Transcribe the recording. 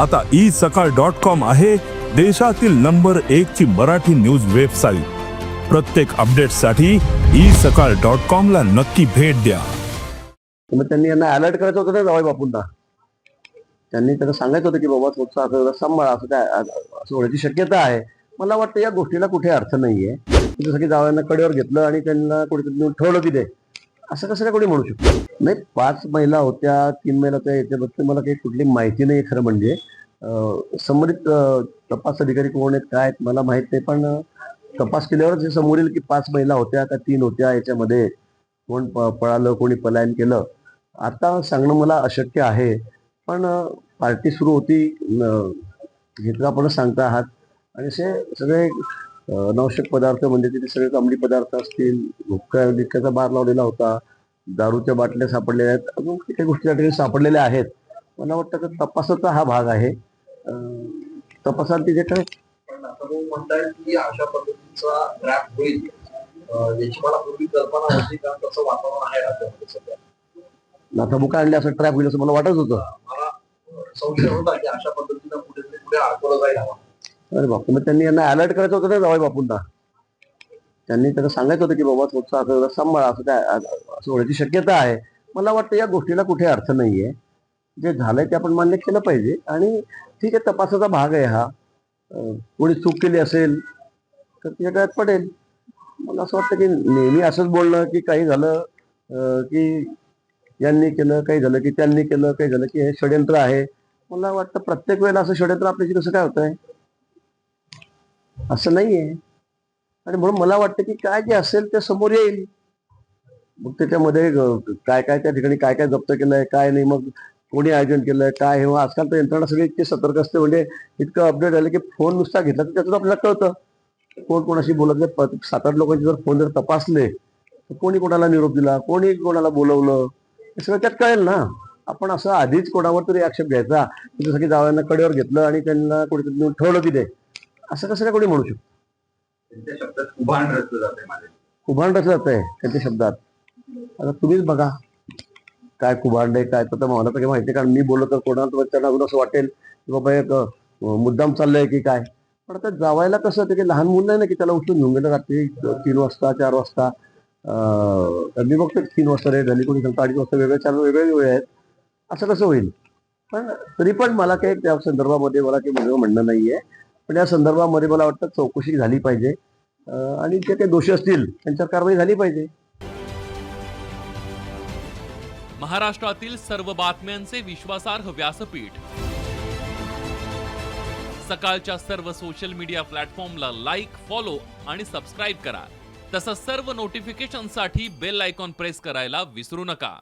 आता ई सकाळ dot com आहे देशातील नंबर एक ची मराठी न्यूज वेबसाईट. प्रत्येक अपडेटसाठी ई सकाळ डॉट कॉम ला नक्की भेट द्या. मग त्यांनी यांना अलर्ट करायचं होतं ना जावई बापूंना. त्यांनी त्यांना सांगायचं होतं की बाबा थोडंसं असं सांभाळा असं काय असं होण्याची शक्यता आहे. मला वाटतं या गोष्टीला कुठे अर्थ नाहीये. सगळी जावयांना कडेवर घेतलं आणि त्यांना कुठेतरी ठेवलं की दे. असं कसं काय कोणी म्हणू शकतो? नाही पाच महिला होत्या तीन महिला होत्या याच्याबद्दल मला काही कुठली माहिती नाही खरं म्हणजे. संबंधित तपास अधिकारी कोण आहेत काय आहेत मला माहीत नाही पण तपास केल्यावरच हे समोर येईल की पाच महिला होत्या का तीन होत्या याच्यामध्ये. कोण प- पळालं कोणी पलायन केलं. आता सांगणं मला अशक्य आहे पण पार्टी सुरू होती न- हे तर आपणच सांगता आहात आणि असे सगळे अं, नवशक पदार्थ म्हणजे तिथे सगळे अंमली पदार्थ असतील हुक्का लिक्क्याचा बार लावलेला होता दारूच्या बाटल्या सापडलेल्या आहेत अजून काही गोष्टी त्या ठिकाणी सापडलेल्या आहेत. मला वाटतं की तपासाचा हा भाग आहे. अं, तपासात तिथे काय अशा पद्धतीचा ड्रॅफ्ट होईल. अं, याची मला पूर्वी कल्पना होती कारण तसं वातावरण आहे राज्यामध्ये सध्या? नाथाबुका आणले असं ट्रॅप होईल असं मला वाटत होतं. मला संशय होता की अशा पद्धतीनं कुठेतरी पुढे अडकवलं जाईल. अरे बापू मग त्यांनी यांना अलर्ट करायचं होतं ना जावई बापूंना. त्यांनी त्यांना सांगायचं होतं की बाबा थोडंसं असं सांभाळा असं काय असं होण्याची शक्यता आहे. मला वाटतं या गोष्टीला कुठे अर्थ नाही आहे जे झालंय ते आपण मान्य केलं पाहिजे. आणि ठीक आहे तपासाचा भाग आहे हा. कोणी चूक केली असेल तर तिच्या काळात पडेल. मला असं वाटतं की नेहमी असंच बोलणं की काही झालं की यांनी केलं काही झालं की त्यांनी केलं काही झालं की हे षडयंत्र आहे. मला वाटतं प्रत्येक वेळेला असं षडयंत्र आपल्याशी कसं काय होतंय? असं नाहीये. आणि म्हणून मला वाटतं की काय जे असेल ते समोर येईल. मग त्याच्यामध्ये ग- काय काय त्या ठिकाणी काय काय जप्त केलंय काय नाही मग कोणी आयोजन केलंय काय हे आजकाल तर यंत्रणा सगळी इतकी सतर्क असते. म्हणजे इतकं अपडेट झालं की फोन नुसता घेतला तर त्यातून आपल्याला कळतं. कोण कोणाशी बोलत नाही. प- सात आठ लोकांचे जर फोन जर तपासले तर कोणी कोणाला निरोप दिला कोणी कोणाला बोलवलं हे सगळं त्यात कळेल ना. आपण असं आधीच कोणावर तरी आक्षेप घ्यायचा. त्याच्यासाठी जावयांना कडेवर घेतलं आणि त्यांना कुठेतरी ठेवलं की ते असं कसं काय कोणी म्हणू शकतो? त्यांच्या शब्दात रचलं जाते माझे कुभांड जात आहे त्यांच्या शब्दात. आता तुम्हीच बघा. काय कुभांड आहे काय तर मला तर काही माहिती नाही, कारण मी बोललो तर कोणाला त्यांना अजून असं वाटेल की बाबा एक मुद्दाम चाललंय की काय. पण आता जावायला कसं की लहान मुलं नाही ना की त्याला उठून घेऊन गेलं रात्री तीन वाजता चार वाजता मी बघतो तीन वाजता रे झाली कोणी सांगतो अडीच वाजता वेगळे चार वेगळे वेळ आहेत. असं कसं होईल? पण तरी पण मला काही त्या संदर्भामध्ये मला काही म्हणणं नाहीये. पण या संदर्भामध्ये मला वाटतं चौकशी झाली पाहिजे. आणि जे काही दोषी असतील त्यांच्यावर कारवाई झाली पाहिजे. महाराष्ट्रातील सर्व बातम्यांचे विश्वासार्ह व्यासपीठ. सकाळच्या सर्व सोशल मीडिया प्लॅटफॉर्मला लाईक फॉलो आणि सबस्क्राईब करा. तसंच सर्व नोटिफिकेशनसाठी बेल आयकॉन प्रेस करायला विसरू नका.